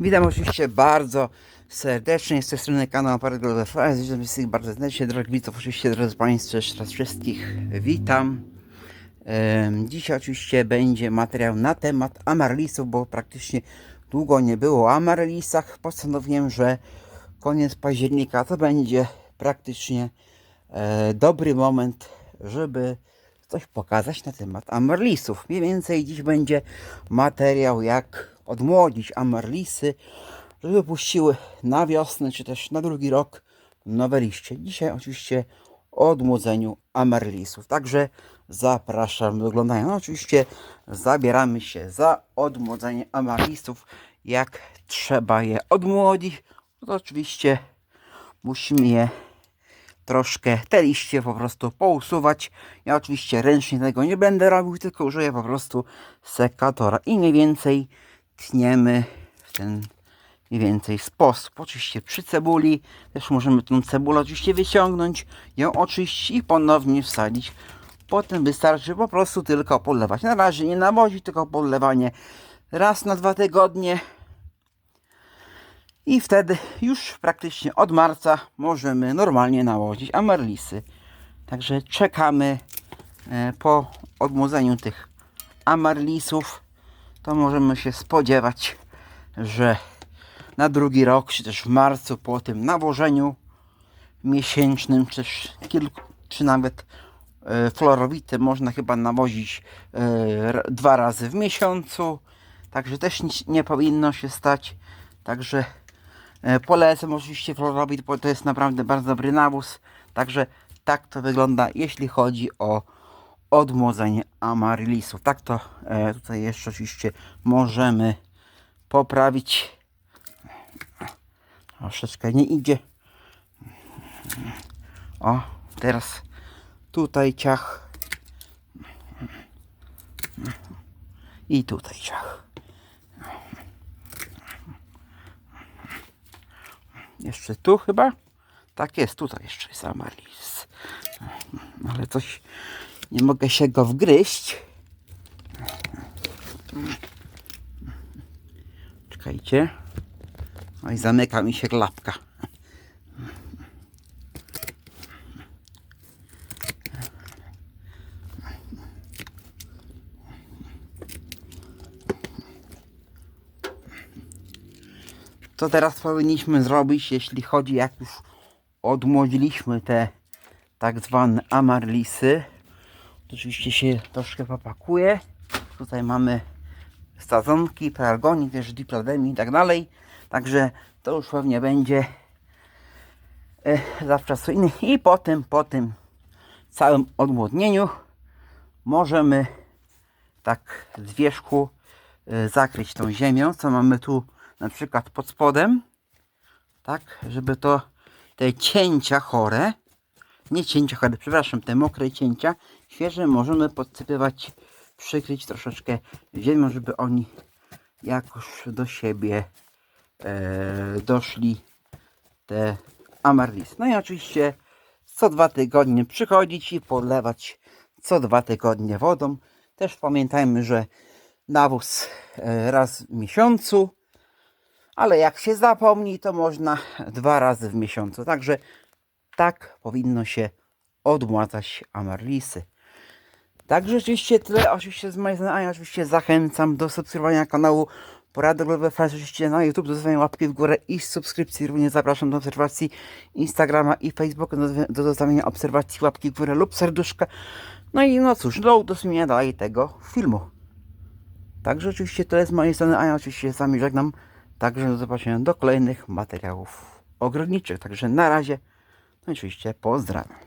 Witam oczywiście bardzo serdecznie z tej strony kanału Paraglowy Fires. Witam wszystkich bardzo serdecznie, drogi widzów, oczywiście drodzy Państwo, jeszcze raz wszystkich witam. Dzisiaj oczywiście będzie materiał na temat amarlisów, bo praktycznie długo nie było o amarlisach. Postanowiłem, że koniec października to będzie praktycznie e, dobry moment, żeby coś pokazać na temat amarlisów. Mniej więcej dziś będzie materiał, jak odmłodzić amarlisy, żeby puściły na wiosnę, czy też na drugi rok nowe liście. Dzisiaj oczywiście o odmłodzeniu amarlisów. Także zapraszam do oglądania. No oczywiście zabieramy się za odmłodzenie amarlisów. Jak trzeba je odmłodzić, no to oczywiście musimy je troszkę te liście po prostu pousuwać. Ja oczywiście ręcznie tego nie będę robił, tylko użyję po prostu sekatora i mniej więcej tniemy w ten mniej więcej sposób. Oczywiście przy cebuli też możemy tą cebulę oczywiście wyciągnąć, ją oczyścić i ponownie wsadzić. Potem wystarczy po prostu tylko podlewać. Na razie nie nawozić, tylko podlewanie raz na dwa tygodnie. I wtedy już praktycznie od marca możemy normalnie nałożyć amarlisy. Także czekamy e, po odmłodzeniu tych amarlisów. To możemy się spodziewać, że na drugi rok, czy też w marcu po tym nawożeniu miesięcznym, czy też kilku, czy nawet e, florowity można chyba nawozić e, dwa razy w miesiącu. Także też nic nie powinno się stać. Także Polecam oczywiście Florobit, bo to jest naprawdę bardzo dobry nawóz. Także tak to wygląda, jeśli chodzi o odmłodzenie amaryllisów. Tak to e, tutaj jeszcze oczywiście możemy poprawić. Troszeczkę nie idzie. O, teraz tutaj ciach. I tutaj ciach. Jeszcze tu chyba? Tak jest, tutaj jeszcze jest Amaris. Ale coś nie mogę się go wgryźć. Czekajcie. No i zamyka mi się klapka. Co teraz powinniśmy zrobić, jeśli chodzi, jak już odmłodziliśmy te tak zwane amarlisy? Oczywiście się troszkę popakuje. Tutaj mamy sadzonki, pelargonii, też diplademi i tak dalej. Także to już pewnie będzie e, zawczasu I po tym, po tym całym odmłodnieniu możemy tak z wierzchu e, zakryć tą ziemią, co mamy tu na przykład pod spodem, tak, żeby to te cięcia chore, nie cięcia chore, przepraszam, te mokre cięcia świeże możemy podsypywać, przykryć troszeczkę ziemią, żeby oni jakoś do siebie e, doszli te amarlis. No i oczywiście co dwa tygodnie przychodzić i podlewać co dwa tygodnie wodą. Też pamiętajmy, że nawóz e, raz w miesiącu, ale jak się zapomni, to można dwa razy w miesiącu. Także tak powinno się odmładzać amarlisy. Także oczywiście tyle, oczywiście z mojej strony, oczywiście zachęcam do subskrybowania kanału Porady Global Flash oczywiście na YouTube, do zostawienia łapki w górę i subskrypcji. Również zapraszam do obserwacji Instagrama i Facebooka, do, do zostawienia obserwacji łapki w górę lub serduszka. No i no cóż, do udostępnienia dalej tego filmu. Także oczywiście tyle z mojej strony, a ja oczywiście z Wami żegnam. Także do zobaczenia do kolejnych materiałów ogrodniczych. Także na razie, no i oczywiście pozdrawiam.